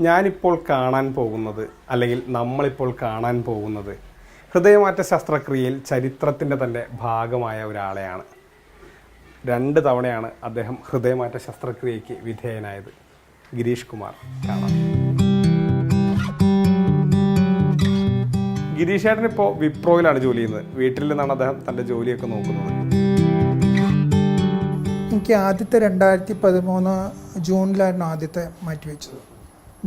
ഞാനിപ്പോൾ കാണാൻ പോകുന്നത് അല്ലെങ്കിൽ നമ്മളിപ്പോൾ കാണാൻ പോകുന്നത് ഹൃദയമാറ്റ ശസ്ത്രക്രിയയിൽ ചരിത്രത്തിന്റെ തന്നെ ഭാഗമായ ഒരാളെയാണ്. രണ്ട് തവണയാണ് അദ്ദേഹം ഹൃദയമാറ്റ ശസ്ത്രക്രിയയ്ക്ക് വിധേയനായത്. ഗിരീഷ് കുമാർ. ഗിരീഷ് ഏട്ടൻ ഇപ്പോൾ വിപ്രോയിലാണ് ജോലി ചെയ്യുന്നത്. വീട്ടിൽ നിന്നാണ് അദ്ദേഹം തന്റെ ജോലിയൊക്കെ നോക്കുന്നത്. എനിക്ക് ആദ്യത്തെ രണ്ടായിരത്തി പതിമൂന്ന് ജൂണിലായിരുന്നു ആദ്യത്തെ മാറ്റിവെച്ചത്.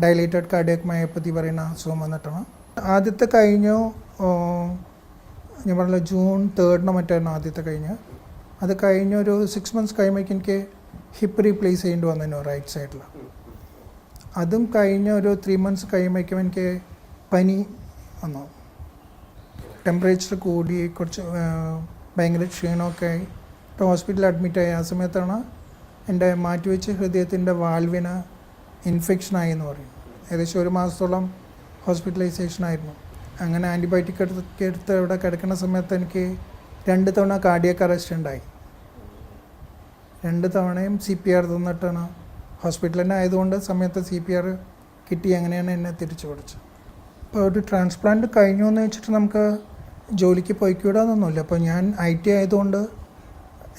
ഡയലേറ്റഡ് കാർഡിയക് മയോപ്പതി പറയുന്ന അസുഖം വന്നിട്ടാണ്. ആദ്യത്തെ കഴിഞ്ഞു ഞാൻ പറഞ്ഞ ജൂൺ തേർഡിന് മറ്റായിരുന്നു ആദ്യത്തെ കഴിഞ്ഞ്. അത് കഴിഞ്ഞ് ഒരു സിക്സ് മന്ത്സ് കഴിയുമ്പോൾ എനിക്ക് ഹിപ്പ് റീപ്ലേസ് ചെയ്യേണ്ടി വന്നു റൈറ്റ് സൈഡിൽ അതും കഴിഞ്ഞ ഒരു ത്രീ മന്ത്സ് കഴിയുമ്പോഴേക്കും എനിക്ക് പനി വന്നു. ടെമ്പറേച്ചർ കൂടി കുറച്ച് ഭയങ്കര ക്ഷീണമൊക്കെ ആയി. ഹോസ്പിറ്റലിൽ അഡ്മിറ്റായി ആ സമയത്താണ് എന്റെ മാറ്റിവെച്ച ഹൃദയത്തിന്റെ വാൽവിന് ഇൻഫെക്ഷനായി എന്ന് പറയും. ഏകദേശം ഒരു മാസത്തോളം ഹോസ്പിറ്റലൈസേഷൻ ആയിരുന്നു അങ്ങനെ ആന്റിബയോട്ടിക് എടുത്ത് എടുത്ത് ഇവിടെ കിടക്കുന്ന സമയത്ത് എനിക്ക് രണ്ട് തവണ കാർഡിയക്ക് അറസ്റ്റ് ഉണ്ടായി. രണ്ട് തവണയും സി പി ആർ തന്നിട്ടാണ് ഹോസ്പിറ്റലിൽ തന്നെ ആയതുകൊണ്ട് സമയത്ത് സി പി ആർ കിട്ടി. അങ്ങനെയാണ് എന്നെ തിരിച്ചു പിടിച്ചത് അപ്പോൾ ഒരു ട്രാൻസ്പ്ലാന്റ് കഴിഞ്ഞു എന്ന് വെച്ചിട്ട് നമുക്ക് ജോലിക്ക് പോയിക്കൂടാന്നൊന്നുമില്ല. അപ്പോൾ ഞാൻ ഐ ടി ആയതുകൊണ്ട്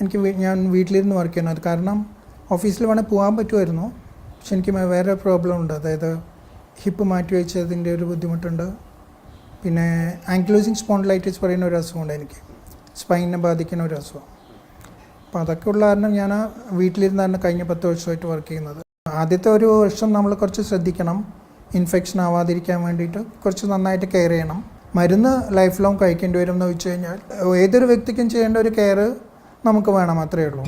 എനിക്ക് ഞാൻ വീട്ടിലിരുന്ന് വർക്ക് ചെയ്യണം. അത് കാരണം ഓഫീസിൽ വേണേൽ പോകാൻ പറ്റുമായിരുന്നു. പക്ഷെ എനിക്ക് വേറെ പ്രോബ്ലം ഉണ്ട് അതായത് ഹിപ്പ് മാറ്റി വെച്ചതിന്റെ ഒരു ബുദ്ധിമുട്ടുണ്ട്. പിന്നെ ആങ്ക്ലോസിങ് സ്പോണ്ടിലൈറ്റിസ് പറയുന്ന ഒരു അസുഖമുണ്ട് എനിക്ക്. സ്പൈനിനെ ബാധിക്കുന്ന ഒരു അസുഖം. അപ്പോൾ അതൊക്കെ ഉള്ള കാരണം ഞാൻ വീട്ടിലിരുന്നാണ് കഴിഞ്ഞ പത്ത് വർഷമായിട്ട് വർക്ക് ചെയ്യുന്നത്. ആദ്യത്തെ ഒരു വർഷം നമ്മൾ കുറച്ച് ശ്രദ്ധിക്കണം. ഇൻഫെക്ഷൻ ആവാതിരിക്കാൻ വേണ്ടിയിട്ട് കുറച്ച് നന്നായിട്ട് കെയർ ചെയ്യണം. മരുന്ന് ലൈഫ് ലോങ് കഴിക്കേണ്ടി വരും എന്ന് വെച്ച് കഴിഞ്ഞാൽ ഏതൊരു വ്യക്തിക്കും ചെയ്യേണ്ട ഒരു കെയർ നമുക്ക് വേണം അത്രയേ ഉള്ളൂ.